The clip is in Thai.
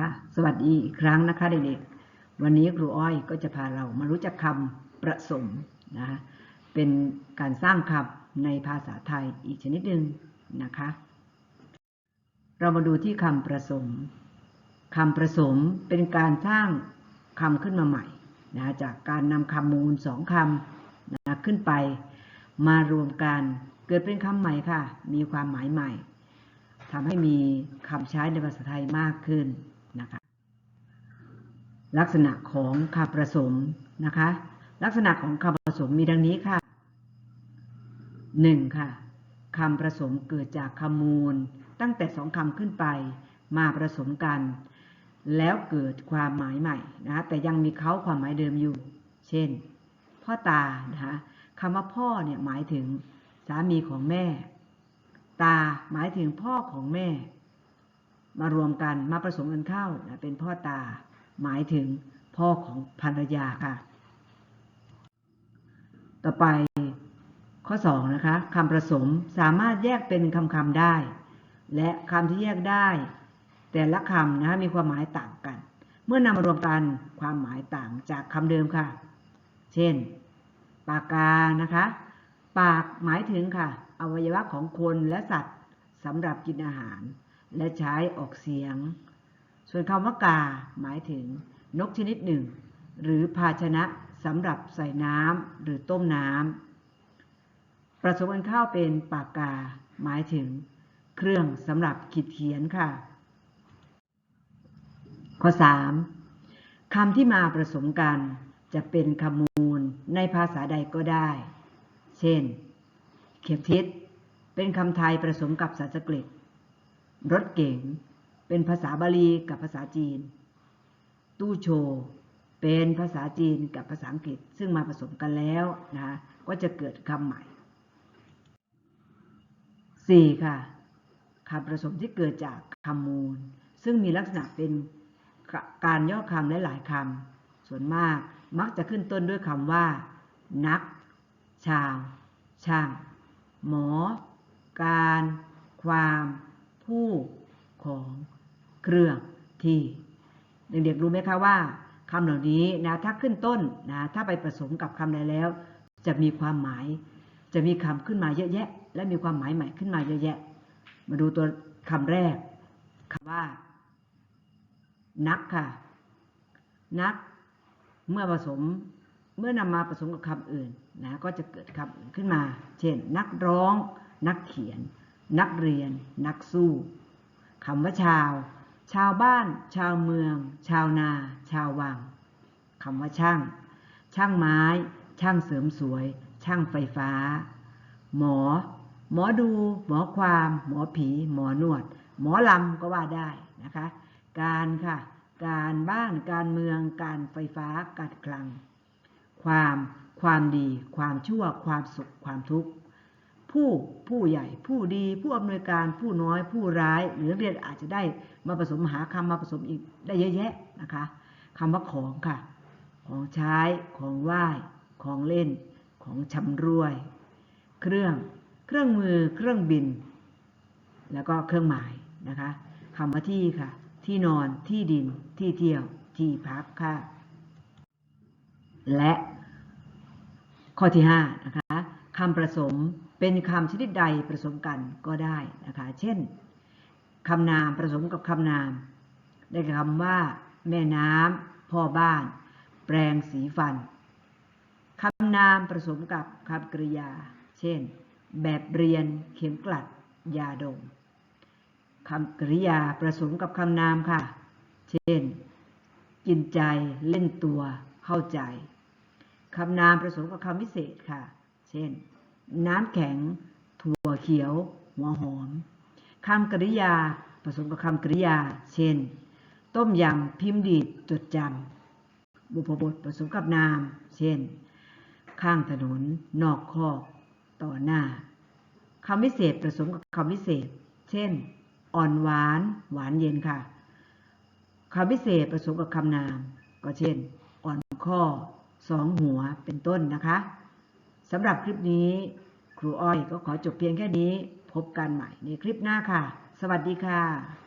ค่ะสวัสดีอีกครั้งนะคะเด็กๆ วันนี้ครูอ้อยก็จะพาเรามารู้จักคำประสมนะคะเป็นการสร้างคำในภาษาไทยอีกชนิดหนึ่งนะคะ เรามาดูที่คำประสมคำประสมเป็นการสร้างคำขึ้นมาใหม่นะจากการนำคำมูลสองคำนะขึ้นไป มารวมกันเกิดเป็นคำใหม่ค่ะ มีความหมายใหม่ทำให้มีคำใช้ในภาษาไทยมากขึ้น ลักษณะของคำประสมนะคะ ลักษณะของคำผสมมีดังนี้ค่ะหนึ่งค่ะคำผสมเกิดจากคำมูล ตั้งแต่สองคำขึ้นไปมาผสมกัน แล้วเกิดความหมายใหม่นะคะแต่ยังมีเขาความหมายเดิมอยู่ เช่น พ่อตานะคะคำว่าพ่อเนี่ยหมายถึงสามีของแม่ ตาหมายถึงพ่อของแม่ มารวมกันมาผสมกันเข้านะเป็นพ่อตา หมายถึงพ่อของภรรยาค่ะ ต่อไปข้อ 2 นะคะคำผสมสามารถแยกเป็นคำคำๆได้ และคำที่แยกได้ แต่ละคำนะคะมีความหมายต่างกัน เมื่อนำมารวมกันความหมายต่างจากคำเดิมค่ะ เช่น ปากกานะคะ ปากหมายถึงค่ะ อวัยวะของคนและสัตว์สำหรับกินอาหาร และใช้ออกเสียง ส่วนคำว่ากาหมายถึงนกชนิดหนึ่ง หรือภาชนะสำหรับใส่น้ำหรือต้มน้ำประสมกันเข้าเป็นปากกา หมายถึง เครื่องสำหรับขีดเขียนค่ะ ข้อ 3. คำที่มาผสมกันจะเป็นคำมูลในภาษาใดก็ได้ เช่น เข็มทิศเป็นคำไทยผสมกับสันสกฤต รถเก๋ง เป็นภาษาบาลีกับภาษาจีน ตู้โชว์เป็นภาษาจีนกับภาษาอังกฤษ ซึ่งมาผสมกันแล้วนะคะก็จะเกิดคำใหม่ 4. ค่ะคำผสมที่เกิดจากคำมูล ซึ่งมีลักษณะเป็นการย่อคำและหลายคำส่วนมากมักจะขึ้นต้นด้วยคำว่า นัก ชาว ช่าง หมอ การ ความ ผู้ ของ เครื่องที่ เด็กๆรู้ไหมคะว่าคำเหล่านี้นะถ้าขึ้นต้นนะถ้าไปผสมกับคำใดแล้ว จะมีความหมาย จะมีคำขึ้นมาเยอะแยะ และมีความหมายใหม่ขึ้นมาเยอะแยะ มาดูตัวคำแรกคำว่า นักค่ะ นัก เมื่อผสมเมื่อนำมาผสมกับคำอื่นนะก็จะเกิดคำอื่นขึ้นมา เช่น นักร้อง นักเขียน นักเรียน นักสู้คำว่าชาว ชาวบ้าน ชาวเมือง ชาวนา ชาววังคำว่าช่าง ช่างไม้ ช่างเสริมสวย ช่างไฟฟ้า หมอ หมอดู หมอความ หมอผี หมอนวด หมอลำก็ว่าได้นะคะ การค่ะ การบ้านการเมือง การไฟฟ้าการคลัง ความ ความดี ความชั่ว ความสุข ความทุกข์ ผู้ผู้ใหญ่ ผู้ดี ผู้อำนวยการ ผู้น้อย ผู้ร้าย หรือเรียนอาจจะได้มาผสมหาคำมาผสมอีกได้เยอะแยะนะคะคำว่าของค่ะ ของใช้ของไหว้ของเล่น ของชำรวย เครื่องเครื่องมือเครื่องบิน แล้วก็เครื่องหมายนะคะคำว่าที่ค่ะ ที่นอนที่ดินที่เที่ยวที่พักค่ะ และข้อที่5นะคะคำผสม เป็นคำชนิดใดผสมกันก็ได้นะคะ เช่นคำนามผสมกับคำนาม ได้คำว่า แม่น้ำพ่อบ้าน แปรงสีฟันคำนามผสมกับคำกริยา เช่น แบบเรียนเข็มกลัด ยาดมคำกริยาผสมกับคำนามค่ะ เช่น กินใจเล่นตัว เข้าใจคำนามผสมกับคำวิเศษค่ะ เช่น น้ำแข็ง ถั่วเขียว หัวหอมคำกริยาผสมกับคำกริยา เช่น ต้มยำพิมพ์ดีดจดจำบุพบทผสมกับนาม เช่น ข้างถนน นอกคอก ต่อหน้าคำวิเศษผสมกับคำวิเศษ เช่น อ่อนหวาน หวานเย็นค่ะคำวิเศษผสมกับคำนาม ก็เช่น อ่อนข้อสองหัวเป็นต้นนะคะ สำหรับคลิปนี้ ครูอ้อยก็ขอจบเพียงแค่นี้ พบกันใหม่ในคลิปหน้าค่ะ สวัสดีค่ะ